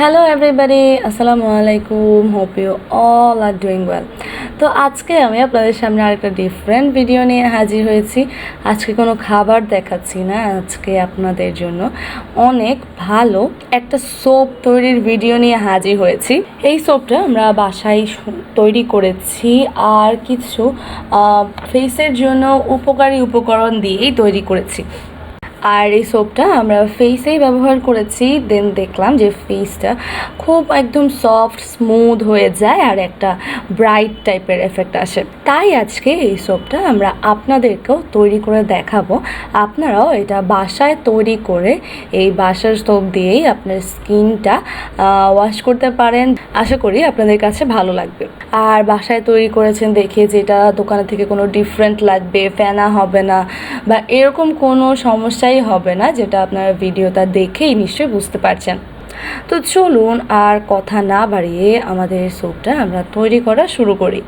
Hello everybody আসসালামু আলাইকুম hope you all are doing well তো আজকে আমি আপনাদের সামনে আরেকটা ডিফারেন্ট ভিডিও নিয়ে হাজির হয়েছি। আজকে কোনো খাবার দেখাচ্ছি না। আজকে আপনাদের জন্য অনেক ভালো একটা সোপ তৈরির ভিডিও নিয়ে হাজির হয়েছি। এই সোপটা আমরা বাসায় তৈরি করেছি আর কিছু ফেসের জন্য উপকারী উপকরণ দিয়েই তৈরি করেছি। আর এই সোপটা আমরা ফেসেই ব্যবহার করেছি দেন দেখলাম যে ফেসটা খুব একদম সফট স্মুথ হয়ে যায় আর একটা ব্রাইট টাইপের এফেক্ট আসে। তাই আজকে এই সোপটা আমরা আপনাদেরকেও তৈরি করে দেখাবো। আপনারাও এটা বাসায় তৈরি করে এই বাসার সোপ দিয়েই আপনার স্কিনটা ওয়াশ করতে পারেন। আশা করি আপনাদের কাছে ভালো লাগবে। আর বাসায় তৈরি করেছেন দেখে যেটা দোকানে থেকে কোনো ডিফারেন্ট লাগবে, ফেনা হবে না বা এরকম কোনো সমস্যাই হবে না, যেটা আপনারা ভিডিওটা দেখেই নিশ্চয়ই বুঝতে পারছেন। তো চলুন আর কথা না বাড়িয়ে আমাদের সোপটা আমরা তৈরি করা শুরু করি।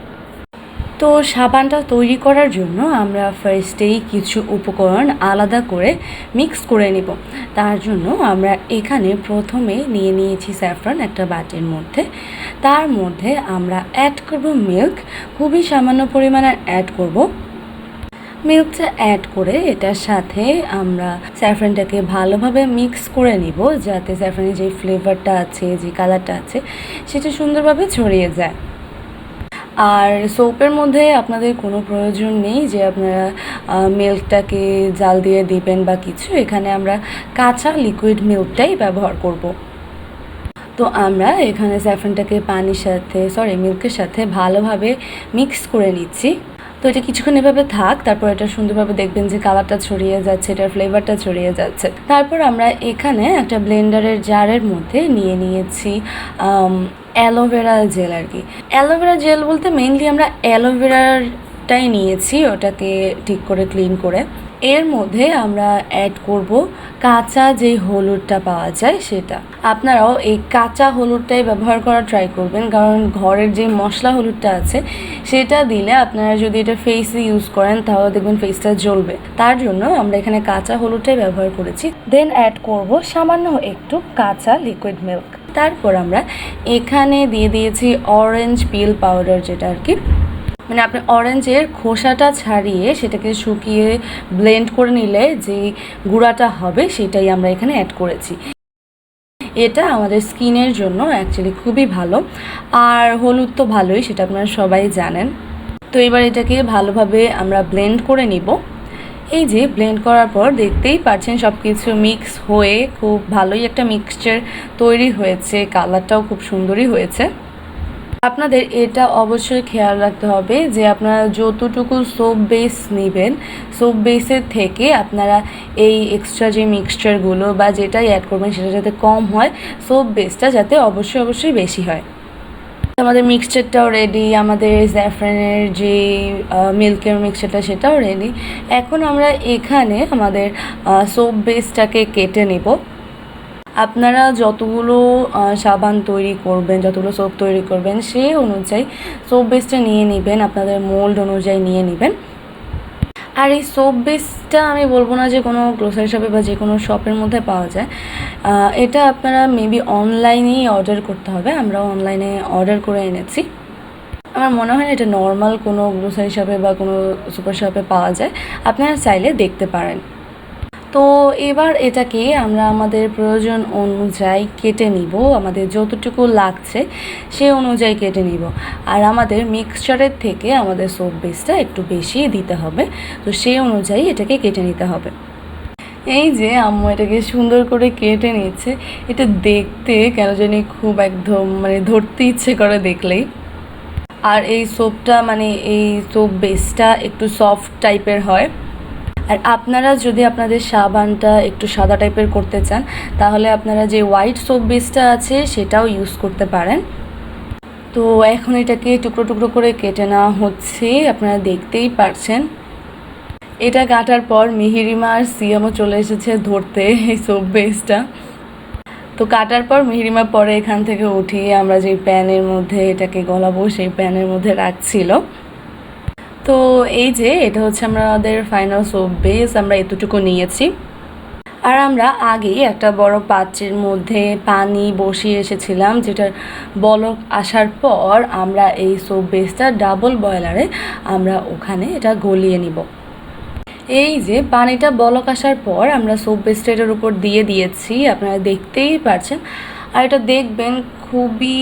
তো সাবানটা তৈরি করার জন্য আমরা ফার্স্টেই কিছু উপকরণ আলাদা করে মিক্স করে নিব। তার জন্য আমরা এখানে প্রথমে নিয়ে নিয়েছি স্যাফরন একটা বাটির মধ্যে। তার মধ্যে আমরা অ্যাড করব মিল্ক খুবই সামান্য পরিমাণে অ্যাড করব। মিল্কটা অ্যাড করে এটার সাথে আমরা স্যাফরানটাকে ভালোভাবে মিক্স করে নিব, যাতে স্যাফরানের যে ফ্লেভারটা আছে, যে কালারটা আছে, সেটা সুন্দরভাবে ছড়িয়ে যায়। আর সোপের মধ্যে আপনাদের কোনো প্রয়োজন নেই যে আপনারা মিল্কটাকে জাল দিয়ে দিবেন বা কিছু, এখানে আমরা কাঁচা লিকুইড মিল্কটাই ব্যবহার করব। তো আমরা এখানে স্যাফরানটাকে পানির সাথে সরি মিল্কের সাথে ভালোভাবে মিক্স করে নিচ্ছি। তো এটা কিছুক্ষণ এভাবে থাক, তারপর এটা সুন্দরভাবে দেখবেন যে কালারটা ছড়িয়ে যাচ্ছে, এটার ফ্লেভারটা ছড়িয়ে যাচ্ছে। তারপর আমরা এখানে একটা ব্লেন্ডারের জারের মধ্যে নিয়ে নিয়েছি অ্যালোভেরা জেল আর কি। অ্যালোভেরা জেল বলতে মেনলি আমরা অ্যালোভেরাটাই নিয়েছি, ওটাকে ঠিক করে ক্লিন করে। এর মধ্যে আমরা অ্যাড করব কাঁচা যে হলুদটা পাওয়া যায় সেটা। আপনারাও এই কাঁচা হলুদটাই ব্যবহার করা ট্রাই করবেন, কারণ ঘরের যে মশলা হলুদটা আছে, সেটা দিলে আপনারা যদি এটা ফেসে ইউজ করেন, তাহলে দেখবেন ফেসটা জ্বলবে। তার জন্য আমরা এখানে কাঁচা হলুদটাই ব্যবহার করেছি। দেন অ্যাড করব সামান্য একটু কাঁচা লিকুইড মিল্ক তারপর আমরা এখানে দিয়ে দিয়েছি অরেঞ্জ পিল পাউডার যেটা আর কি। মানে আপনি অরেঞ্জের খোসাটা ছাড়িয়ে সেটাকে শুকিয়ে ব্লেন্ড করে নিলে যে গুঁড়াটা হবে সেটাই আমরা এখানে অ্যাড করেছি। এটা আমাদের স্কিনের জন্য অ্যাকচুয়ালি খুবই ভালো। আর হলুদ তো ভালোই, সেটা আপনারা সবাই জানেন। তো এবার এটাকে ভালোভাবে আমরা ব্লেন্ড করে নিব। এই যে ব্লেন্ড করার পর দেখতেই পাচ্ছেন সব কিছু মিক্স হয়ে খুব ভালোই একটা মিক্সচার তৈরি হয়েছে। কালারটাও খুব সুন্দরই হয়েছে। আপনাদের এটা অবশ্যই খেয়াল রাখতে হবে যে আপনারা যতটুকু সোপ বেস নেবেন সোপ বেসের থেকে আপনারা এই এক্সট্রা যে মিক্সচারগুলো বা যেটাই অ্যাড করবেন সেটা যাতে কম হয় সোপ বেসটা যাতে অবশ্যই অবশ্যই বেশি হয়। আমাদের মিক্সচারটাও রেডি আমাদের জ্যাফরানের যে মিল্কের মিক্সচারটা সেটাও রেডি এখন আমরা এখানে আমাদের সোপ বেসটাকে কেটে নেব। আপনারা যতগুলো সাবান তৈরি করবেন, যতগুলো সোপ তৈরি করবেন, সে অনুযায়ী সোপ বেসটা নিয়ে নেবেন, আপনাদের মোল্ড অনুযায়ী নিয়ে নেবেন। আর এই সোপ বেসটা আমি বলব না যে কোনো গ্রোসারি শপে বা যে কোনো শপের মধ্যে পাওয়া যায়। এটা আপনারা মেবি অনলাইনেই অর্ডার করতে হবে আমরা অনলাইনে অর্ডার করে এনেছি। আমার মনে হয় এটা নর্মাল কোনো গ্রোসারি শপে বা কোনো সুপার শপে পাওয়া যায়। আপনারা চাইলে দেখতে পারেন। তো এবার এটাকে আমরা আমাদের প্রয়োজন অনুযায়ী কেটে নিব। আমাদের যতটুকু লাগছে সে অনুযায়ী কেটে নিব। আর আমাদের মিক্সচারের থেকে আমাদের সোপ বেসটা একটু বেশি দিতে হবে। তো সেই অনুযায়ী এটাকে কেটে নিতে হবে। এই যে আম্মু এটাকে সুন্দর করে কেটে নিচ্ছে। এটা দেখতে কেন জানি খুব একদম মানে ধরতে ইচ্ছে করে দেখলেই। আর এই সোপটা মানে এই সোপ বেসটা একটু সফট টাইপের হয়। আর আপনারা যদি আপনাদের সাবানটা একটু সাদা টাইপের করতে চান, তাহলে আপনারা যে হোয়াইট সোপ বেসটা আছে সেটাও ইউজ করতে পারেন। তো এখন এটাকে টুকরো টুকরো করে কেটে নেওয়া হচ্ছে, আপনারা দেখতেই পারছেন। এটা কাটার পর মিহিরিমা আর সিয়ামও চলে এসেছে ধরতে এই সোপ বেসটা তো কাটার পর মিহিরিমা পরে এখান থেকে উঠিয়ে আমরা যে প্যানের মধ্যে এটাকে গলাবো, সেই প্যানের মধ্যে রাখছিল। তো এই যে, এটা হচ্ছে আমাদের ফাইনাল সোপ বেস আমরা এতটুকু নিয়েছি। আর আমরা আগেই একটা বড় পাত্রের মধ্যে পানি বসিয়ে এসেছিলাম, যেটার বলক আসার পর আমরা এই সোপ বেসটা ডাবল বয়লারে আমরা ওখানে এটা গলিয়ে নিব। এই যে, পানিটা বলক আসার পর আমরা সোপ বেসটা এটার উপর দিয়ে দিয়েছি, আপনারা দেখতেই পারছেন। আর এটা দেখবেন খুবই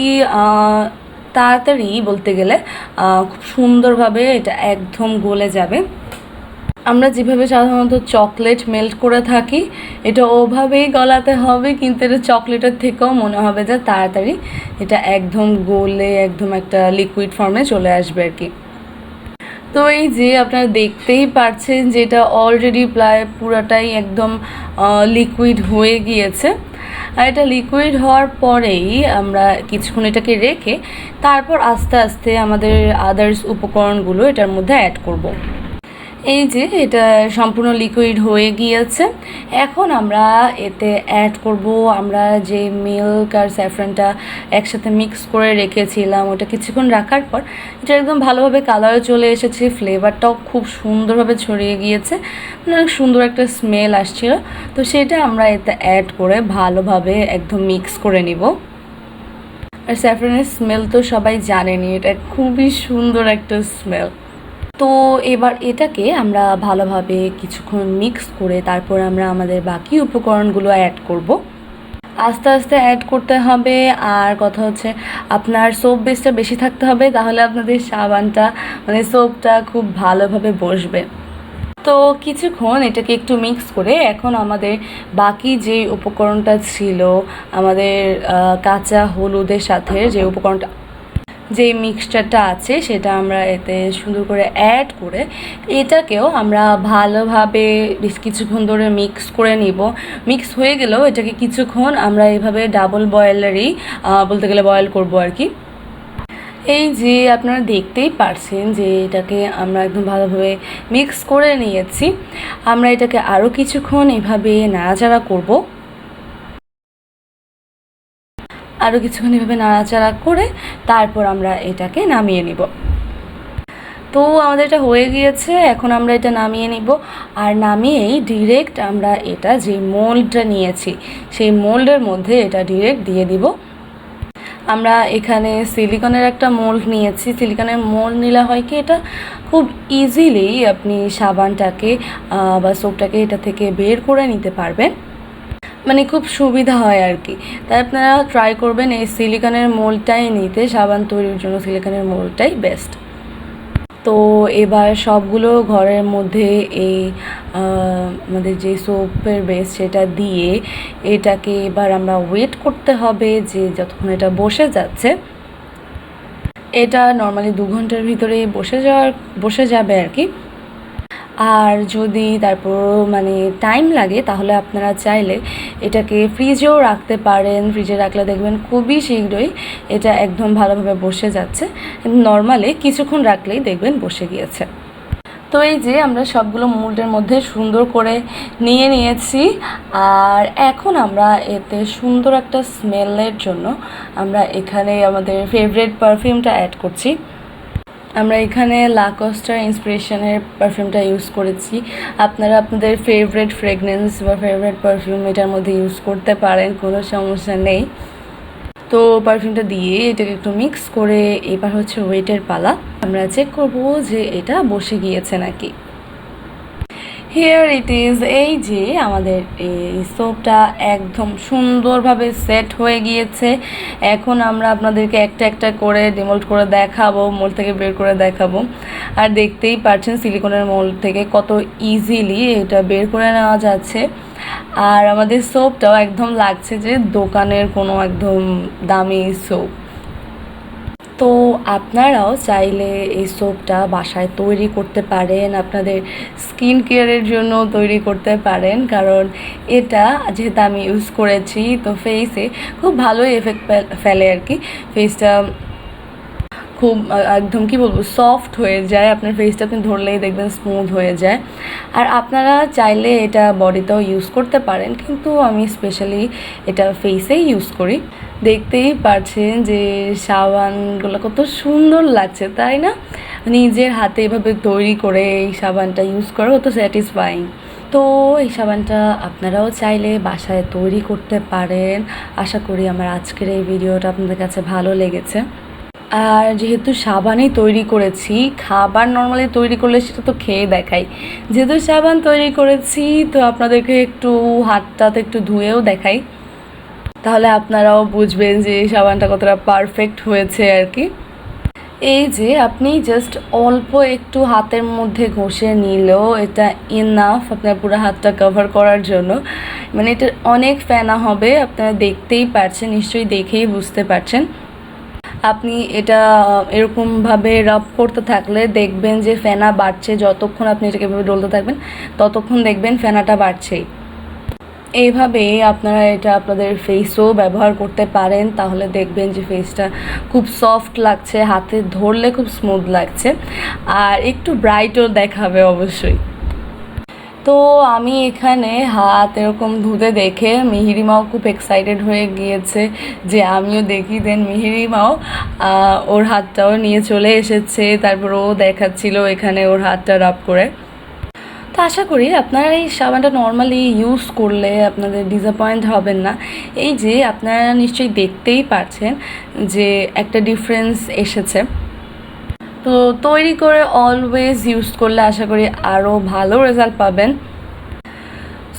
তাড়াতাড়ি বলতে গেলে খুব সুন্দরভাবে এটা একদম গলে যাবে। আমরা যেভাবে সাধারণত চকলেট মেল্ট করে থাকি, এটা ওভাবেই গলাতে হবে, কিন্তু এটা চকলেটের থেকেও মনে হবে যে তাড়াতাড়ি এটা একদম গলে, একদম একটা লিকুইড ফর্মে চলে আসবে আর কি। তো এই যে আপনারা দেখতেই পারছেন যে এটা অলরেডি প্রায় পুরাটাই একদম লিকুইড হয়ে গিয়েছে। আর এটা লিকুইড হওয়ার পরেই আমরা কিছুক্ষণ এটাকে রেখে তারপর আস্তে আস্তে আমাদের আদার্স উপকরণগুলো এটার মধ্যে অ্যাড করব। এই যে এটা সম্পূর্ণ লিকুইড হয়ে গিয়েছে। এখন আমরা এতে অ্যাড করব, আমরা যে মিল্ক আর স্যাফরানটা একসাথে মিক্স করে রেখেছিলাম, ওটা কিছুক্ষণ রাখার পর এটা একদম ভালোভাবে কালারও চলে এসেছে ফ্লেভারটাও খুব সুন্দরভাবে ছড়িয়ে গিয়েছে মানে অনেক সুন্দর একটা স্মেল আসছিল। তো সেটা আমরা এতে অ্যাড করে ভালোভাবে একদম মিক্স করে নিব। আর স্যাফরানের স্মেল তো সবাই জানেনি, এটা খুবই সুন্দর একটা স্মেল তো এবার এটাকে আমরা ভালোভাবে কিছুক্ষণ মিক্স করে তারপর আমরা আমাদের বাকি উপকরণগুলো অ্যাড করব। আস্তে আস্তে অ্যাড করতে হবে আর কথা হচ্ছে আপনার সোপ বেসটা বেশি থাকতে হবে, তাহলে আপনাদের সাবানটা মানে সোপটা খুব ভালোভাবে বসবে। তো কিছুক্ষণ এটাকে একটু মিক্স করে এখন আমাদের বাকি যে উপকরণটা ছিল, আমাদের কাঁচা হলুদের সাথে যে উপকরণটা যে মিক্সচারটা আছে, সেটা আমরা এতে সুন্দর করে অ্যাড করে এটাকেও আমরা ভালোভাবে বেশ কিছুক্ষণ ধরে মিক্স করে নিব। মিক্স হয়ে গেলেও এটাকে কিছুক্ষণ আমরা এভাবে ডাবল বয়েলারই বলতে গেলে বয়েল করব আর কি এই যে আপনারা দেখতেই পারছেন যে এটাকে আমরা একদম ভালোভাবে মিক্স করে নিয়েছি। আমরা এটাকে আরও কিছুক্ষণ এভাবে নাড়াচাড়া করব। আরও কিছুক্ষণ এভাবে নাড়াচাড়া করে তারপর আমরা এটাকে নামিয়ে নিব। তো আমাদের এটা হয়ে গিয়েছে, এখন আমরা এটা নামিয়ে নিব। আর নামিয়েই ডিরেক্ট আমরা এটা যে মোল্ডটা নিয়েছি, সেই মোল্ডের মধ্যে এটা ডিরেক্ট দিয়ে দিব। আমরা এখানে সিলিকনের একটা মোল্ড নিয়েছি। সিলিকনের মোল্ড নিলে হয় কি, এটা খুব ইজিলি আপনি সাবানটাকে বা সোপটাকে এটা থেকে বের করে নিতে পারবেন। মানে খুব সুবিধা হয় আর কি। তাই আপনারা ট্রাই করবেন এই সিলিকনের মোলটাই নিতে। সাবান তৈরির জন্য সিলিকনের মোলটাই বেস্ট তো এবার সবগুলো ঘরের মধ্যে এই আমাদের যে সোপের বেস সেটা দিয়ে এটাকে এবার আমরা ওয়েট করতে হবে যে যতক্ষণ এটা বসে যাচ্ছে। এটা নর্মালি দু ঘণ্টার ভিতরে বসে যাওয়ার, বসে যাবে আর কি। আর যদি তারপর মানে টাইম লাগে, তাহলে আপনারা চাইলে এটাকে ফ্রিজেও রাখতে পারেন। ফ্রিজে রাখলে দেখবেন খুবই শীঘ্রই এটা একদম ভালোভাবে বসে যাচ্ছে। নর্মালি কিছুক্ষণ রাখলেই দেখবেন বসে গিয়েছে। তো এই যে আমরা সবগুলো মোল্ডের মধ্যে সুন্দর করে নিয়ে নিয়েছি। আর এখন আমরা এতে সুন্দর একটা স্মেলের জন্য আমরা এখানে আমাদের ফেভারিট পারফিউমটা অ্যাড করছি। আমরা এখানে লাকস্টার ইন্সপিরেশনের পারফিউমটা ইউজ করেছি। আপনারা আপনাদের ফেভারেট ফ্রেগনেন্স বা ফেভারেট পারফিউম এটার মধ্যে ইউজ করতে পারেন, কোনো সমস্যা নেই। তো পারফিউমটা দিয়ে এটাকে একটু মিক্স করে এবার হচ্ছে ওয়েটের পালা। আমরা চেক করব যে এটা বসে গিয়েছে নাকি। হিয়ার ইট ইজ এই যে আমাদের এই সোপটা একদম সুন্দরভাবে সেট হয়ে গিয়েছে। এখন আমরা আপনাদেরকে একটা একটা করে ডিমোল্ড করে দেখাবো মোল থেকে বের করে দেখাবো। আর দেখতেই পারছেন সিলিকনের মোল থেকে কত ইজিলি এটা বের করে নেওয়া যাচ্ছে। আর আমাদের সোপটাও একদম লাগছে যে দোকানের কোনো একদম দামি সোপ আপনারাও চাইলে এই সোপটা বাসায় তৈরি করতে পারেন, আপনাদের স্কিন কেয়ারের জন্য তৈরি করতে পারেন, কারণ এটা যেহেতু আমি ইউজ করেছি, তো ফেসে খুব ভালোই এফেক্ট ফেলে আর কি। ফেসটা খুব একদম কি বলব সফট হয়ে যায়। আপনার ফেসটা আপনি ধরলেই দেখবেন স্মুথ হয়ে যায়। আর আপনারা চাইলে এটা বডিতেও ইউজ করতে পারেন, কিন্তু আমি স্পেশালি এটা ফেসেই ইউজ করি। দেখতেই পারছেন যে সাবানগুলো কত সুন্দর লাগছে, তাই না? নিজের হাতে এভাবে তৈরি করে এই সাবানটা ইউজ করা কত স্যাটিসফাইং তো এই সাবানটা আপনারাও চাইলে বাসায় তৈরি করতে পারেন। আশা করি আমার আজকের এই ভিডিওটা আপনাদের কাছে ভালো লেগেছে। আর যেহেতু সাবানই তৈরি করেছি, খাবার নর্মালি তৈরি করলে সেটা তো খেয়ে দেখাই। যেহেতু সাবান তৈরি করেছি, তো আপনাদেরকে একটু হাতটাতে একটু ধুয়েও দেখাই। তাহলে আপনারাও বুঝবেন যে সাবানটা কতটা পারফেক্ট হয়েছে আর কি। এই যে আপনি জাস্ট অল্প একটু হাতের মধ্যে ঘষে নিলেও এটা ইনাফ আপনার পুরো হাতটা কভার করার জন্য। মানে এটা অনেক ফেনা হবে, আপনারা দেখতেই পারছেন, নিশ্চয়ই দেখেই বুঝতে পারছেন। আপনি এটা এরকমভাবে রাব করতে থাকলে দেখবেন যে ফেনা বাড়ছে যতক্ষণ আপনি এটাকে এভাবে ডলতে থাকবেন, ততক্ষণ দেখবেন ফেনাটা বাড়ছেই। এইভাবে আপনারা এটা আপনাদের ফেসও ব্যবহার করতে পারেন, তাহলে দেখবেন যে ফেসটা খুব সফট লাগছে, হাতে ধরলে খুব স্মুথ লাগছে, আর একটু ব্রাইটও দেখাবে অবশ্যই। তো আমি এখানে হাত এরকম ধুতে দেখে মিহিরিমাও খুব এক্সাইটেড হয়ে গিয়েছে যে আমিও দেখি দেন মিহিরিমাও ওর হাতটাও নিয়ে চলে এসেছে, তারপর ও দেখাচ্ছিল এখানে ওর হাতটা রাব করে। তো আশা করি আপনারা এই সাবানটা নর্মালি ইউজ করলে আপনাদের ডিসঅ্যাপয়েন্ট হবেন না। এই যে আপনারা নিশ্চয়ই দেখতেই পারছেন যে একটা ডিফারেন্স এসেছে। তো তৈরি করে অলওয়েজ ইউজ করলে আশা করি আরও ভালো রেজাল্ট পাবেন।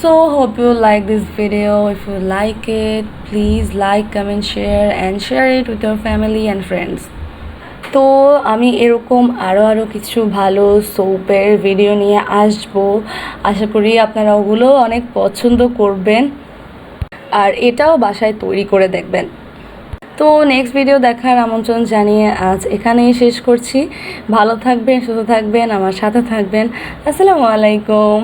So hope you like this video if you like it please like comment share and share it with your family and friends তো আমি এরকম আরও আরও কিছু ভালো সোপের ভিডিও নিয়ে আসব। আশা করি আপনারা ওগুলো অনেক পছন্দ করবেন। আর এটাও বাসায় তৈরি করে দেখবেন। তো নেক্সট ভিডিও দেখার আমন্ত্রণ জানিয়ে আজ এখানেই শেষ করছি। ভালো থাকবেন, সুস্থ থাকবেন, আমার সাথে থাকবেন। আসসালামু আলাইকুম।